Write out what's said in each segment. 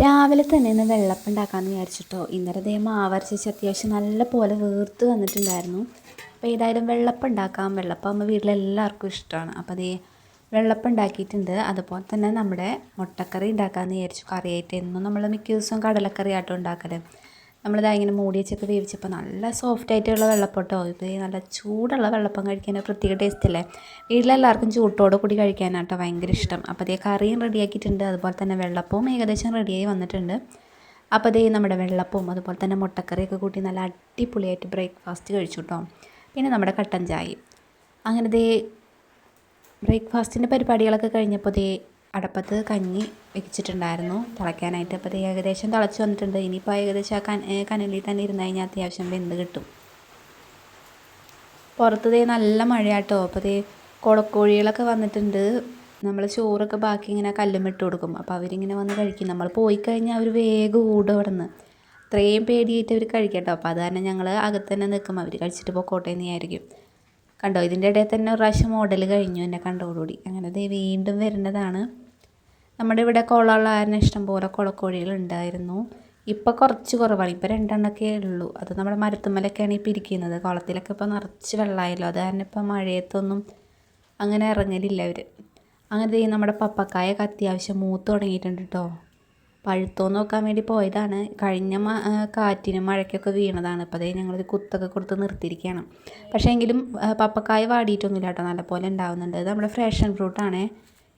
രാവിലെ തന്നെ ഇന്ന് വെള്ളപ്പം ഉണ്ടാക്കാമെന്ന് വിചാരിച്ചിട്ടോ. ഇന്നലെ ദേ ആവർത്തിച്ച് അത്യാവശ്യം നല്ല പോലെ വീർത്ത് വന്നിട്ടുണ്ടായിരുന്നു. അപ്പോൾ ഏതായാലും വെള്ളപ്പം ഉണ്ടാക്കാം. വെള്ളപ്പം ആകുമ്പോൾ വീട്ടിലെല്ലാവർക്കും ഇഷ്ടമാണ് അപ്പോൾ അതേ വെള്ളപ്പം ഉണ്ടാക്കിയിട്ടുണ്ട്. അതുപോലെ തന്നെ നമ്മുടെ മുട്ടക്കറി ഉണ്ടാക്കാമെന്ന് വിചാരിച്ചു. കറിയായിട്ട് എന്നും നമ്മൾ മിക്ക ദിവസവും കടലക്കറി ആട്ടോ ഉണ്ടാക്കൽ നമ്മളിതാ ഇങ്ങനെ മൂടി വെച്ചൊക്കെ വേവിച്ചപ്പോൾ നല്ല സോഫ്റ്റ് ആയിട്ടുള്ള വെള്ളപ്പൊട്ടോ ഇത് നല്ല ചൂടുള്ള വെള്ളപ്പം കഴിക്കാൻ പ്രത്യേക ടേസ്റ്റ് അല്ലേ? വീട്ടിലെല്ലാവർക്കും ചൂട്ടോടെ കൂടി കഴിക്കാനാട്ടോ ഭയങ്കര ഇഷ്ടം. അപ്പോൾ അതേ കറിയും റെഡിയാക്കിയിട്ടുണ്ട് അതുപോലെ തന്നെ വെള്ളപ്പവും ഏകദേശം റെഡിയായി വന്നിട്ടുണ്ട്. അപ്പോൾ അതേ നമ്മുടെ വെള്ളപ്പവും അതുപോലെ തന്നെ മുട്ടക്കറിയൊക്കെ കൂട്ടി നല്ല അടിപൊളിയായിട്ട് ബ്രേക്ക്ഫാസ്റ്റ് കഴിച്ചു കേട്ടോ പിന്നെ നമ്മുടെ കട്ടൻ ചായ അങ്ങനെ ദേ ബ്രേക്ക്ഫാസ്റ്റിന്റെ പരിപാടികളൊക്കെ കഴിഞ്ഞപ്പോൾ ദേ അടപ്പത്ത് കഞ്ഞി വെച്ചിട്ടുണ്ടായിരുന്നു. തിളയ്ക്കാനായിട്ട്. അപ്പോൾ ഏകദേശം തിളച്ച് വന്നിട്ടുണ്ട്. ഇനിയിപ്പോൾ ഏകദേശം ആ കന കനലിൽ തന്നെ ഇരുന്ന് കഴിഞ്ഞാൽ അത്യാവശ്യം വെന്ത് കിട്ടും. പുറത്ത് ദേ നല്ല മഴയാട്ടോ. അപ്പോൾ ദേ കുളക്കോഴികളൊക്കെ വന്നിട്ടുണ്ട്. നമ്മൾ ചോറൊക്കെ ബാക്കി ഇങ്ങനെ കല്ലും ഇട്ട് കൊടുക്കും. അപ്പോൾ അവരിങ്ങനെ വന്ന് കഴിക്കും. നമ്മൾ പോയി കഴിഞ്ഞാൽ അവർ വേഗം ഓടും അവിടെ നിന്ന് അത്രയും പേടിയായിട്ട് അവർ കഴിക്കട്ടോ. അപ്പോൾ അത് കാരണം ഞങ്ങൾ അകത്ത് തന്നെ നിൽക്കും അവർ കഴിച്ചിട്ട് പോക്കോട്ടെ എന്ന് വിചാരിക്കും. കണ്ടോ? ഇതിന്റെ ഇടയിൽ തന്നെ ഒരു പ്രാവശ്യം മോഡൽ കഴിഞ്ഞു എന്നെ കണ്ടോടുകൂടി അങ്ങനെ ദേ വീണ്ടും വരുന്നതാണ്. നമ്മുടെ ഇവിടെ കുളമുള്ള കാരണം ഇഷ്ടം പോലെ കുളക്കോഴികൾ ഉണ്ടായിരുന്നു. ഇപ്പോൾ കുറച്ച് കുറവാണ്. ഇപ്പോൾ രണ്ടെണ്ണമൊക്കെ ഉള്ളൂ. അത് നമ്മുടെ മരത്തുമ്മലൊക്കെയാണ് ഇപ്പോൾ ഇരിക്കുന്നത് കുളത്തിലൊക്കെ ഇപ്പോൾ നിറച്ച് വെള്ളമായല്ലോ. അത് കാരണം ഇപ്പോൾ മഴയത്തൊന്നും അങ്ങനെ ഇറങ്ങലില്ല അവർ അങ്ങനെ നമ്മുടെ പപ്പക്കായൊക്കെ അത്യാവശ്യം മൂത്ത് തുടങ്ങിയിട്ടുണ്ട് കേട്ടോ പഴുത്തോ നോക്കാൻ വേണ്ടി പോയതാണ്. കഴിഞ്ഞ കാറ്റിനും മഴയ്ക്കൊക്കെ വീണതാണ്. അപ്പോൾ അതേ ഞങ്ങളൊരു കുത്തൊക്കെ കൊടുത്ത് നിർത്തിയിരിക്കുകയാണ്. പക്ഷേ എങ്കിലും പപ്പക്കായ വാടിയിട്ടൊന്നുമില്ല കേട്ടോ നല്ലപോലെ ഉണ്ടാവുന്നുണ്ട്. ഇത് നമ്മുടെ ഫ്രഷൻ ഫ്രൂട്ടാണ്.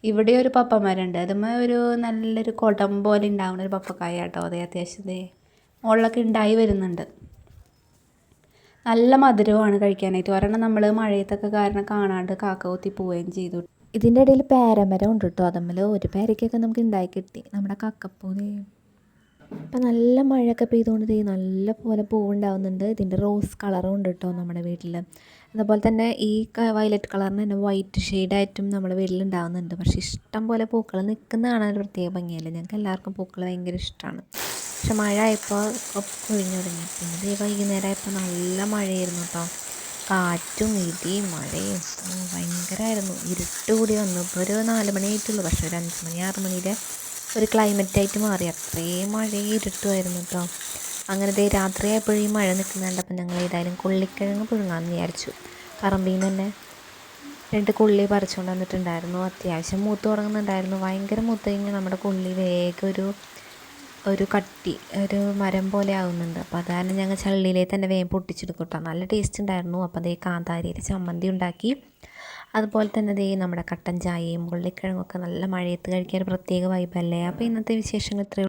ഇവിടെ ഒരു പപ്പമരമുണ്ട് അതുമ്മ ഒരു നല്ലൊരു കുടം പോലെ ഉണ്ടാവുന്ന ഒരു പപ്പക്കായ കേട്ടോ അതേ അത്യാവശ്യം മുകളിലൊക്കെ ഉണ്ടായി വരുന്നുണ്ട്. നല്ല മധുരമാണ് കഴിക്കാനായിട്ട്. ഒരെണ്ണം നമ്മൾ മഴയത്തൊക്കെ കാരണം കാണാണ്ട് കാക്ക കുത്തി പോവുകയും ചെയ്തു. ഇതിന്റെ ഇടയിൽ പേരമരം ഉണ്ട് കേട്ടോ. അതമ്മൽ ഒരു പേരയ്ക്കൊക്കെ നമുക്ക് ഉണ്ടായി കിട്ടി. നമ്മുടെ കക്കപ്പൂതേ ഇപ്പം നല്ല മഴയൊക്കെ പെയ്തുകൊണ്ട് ദേ നല്ല പോലെ പൂവുണ്ടാവുന്നുണ്ട്. ഇതിന്റെ റോസ് കളറും ഉണ്ട് കേട്ടോ നമ്മുടെ വീട്ടിൽ അതുപോലെ തന്നെ ഈ വയലറ്റ് കളറിന് തന്നെ വൈറ്റ് ഷെയ്ഡായിട്ടും നമ്മുടെ വീട്ടിൽ ഉണ്ടാവുന്നുണ്ട് പക്ഷേ ഇഷ്ടം പോലെ പൂക്കൾ നിൽക്കുന്ന കാണാൻ ഒരു പ്രത്യേക ഭംഗിയല്ലേ? ഞങ്ങൾക്ക് എല്ലാവർക്കും പൂക്കൾ ഭയങ്കര ഇഷ്ടമാണ്. പക്ഷെ മഴ ആയപ്പോൾ കൊഴിഞ്ഞു തുടങ്ങി. പിന്നെ ദേ വൈകുന്നേരം ആയപ്പോൾ നല്ല മഴയായിരുന്നു കേട്ടോ കാറ്റും ഇടിയും മഴയും. ഭയങ്കരമായിരുന്നു. ഇരുട്ട് കൂടി വന്നു. ഇപ്പോൾ ഒരു നാല് മണി ആയിട്ടുള്ളൂ പക്ഷേ ഒരു അഞ്ച് മണി ആറ് മണിയുടെ ഒരു ക്ലൈമറ്റ് ആയിട്ട് മാറി. അത്രയും മഴയെ ഇരുട്ടുമായിരുന്നു കേട്ടോ അങ്ങനത്തെ രാത്രിയായപ്പോഴും ഈ മഴ നിൽക്കുന്നുണ്ട്. അപ്പം ഞങ്ങൾ ഏതായാലും കൊള്ളിക്കിഴങ്ങ് പുഴുങ്ങാമെന്ന് വിചാരിച്ചു. പറമ്പിൽ നിന്ന് തന്നെ രണ്ട് കൊള്ളി പറിച്ചുകൊണ്ട് വന്നിട്ടുണ്ടായിരുന്നു. അത്യാവശ്യം മൂത്ത് തുടങ്ങുന്നുണ്ടായിരുന്നു ഭയങ്കര മൂത്ത് കഴിഞ്ഞാൽ നമ്മുടെ കൊള്ളി വേഗം ഒരു ഒരു കട്ടി ഒരു മരം പോലെ ആവുന്നുണ്ട്. അപ്പോൾ അത് ഞങ്ങൾ ചള്ളിയിലേ തന്നെ വേഗം പൊട്ടിച്ചെടുക്കും കേട്ടോ നല്ല ടേസ്റ്റ് ഉണ്ടായിരുന്നു. അപ്പോൾ അതേ കാന്താരിയിൽ ചമ്മന്തി ഉണ്ടാക്കി. അതുപോലെ തന്നെ ദേ നമ്മുടെ കട്ടൻ ചായയും ഉള്ളിക്കിഴങ്ങൊക്കെ നല്ല മഴയത്ത് കഴിക്കാൻ ഒരു പ്രത്യേക വൈബല്ലേ അപ്പോൾ ഇന്നത്തെ വിശേഷങ്ങൾ ഇത്രയേ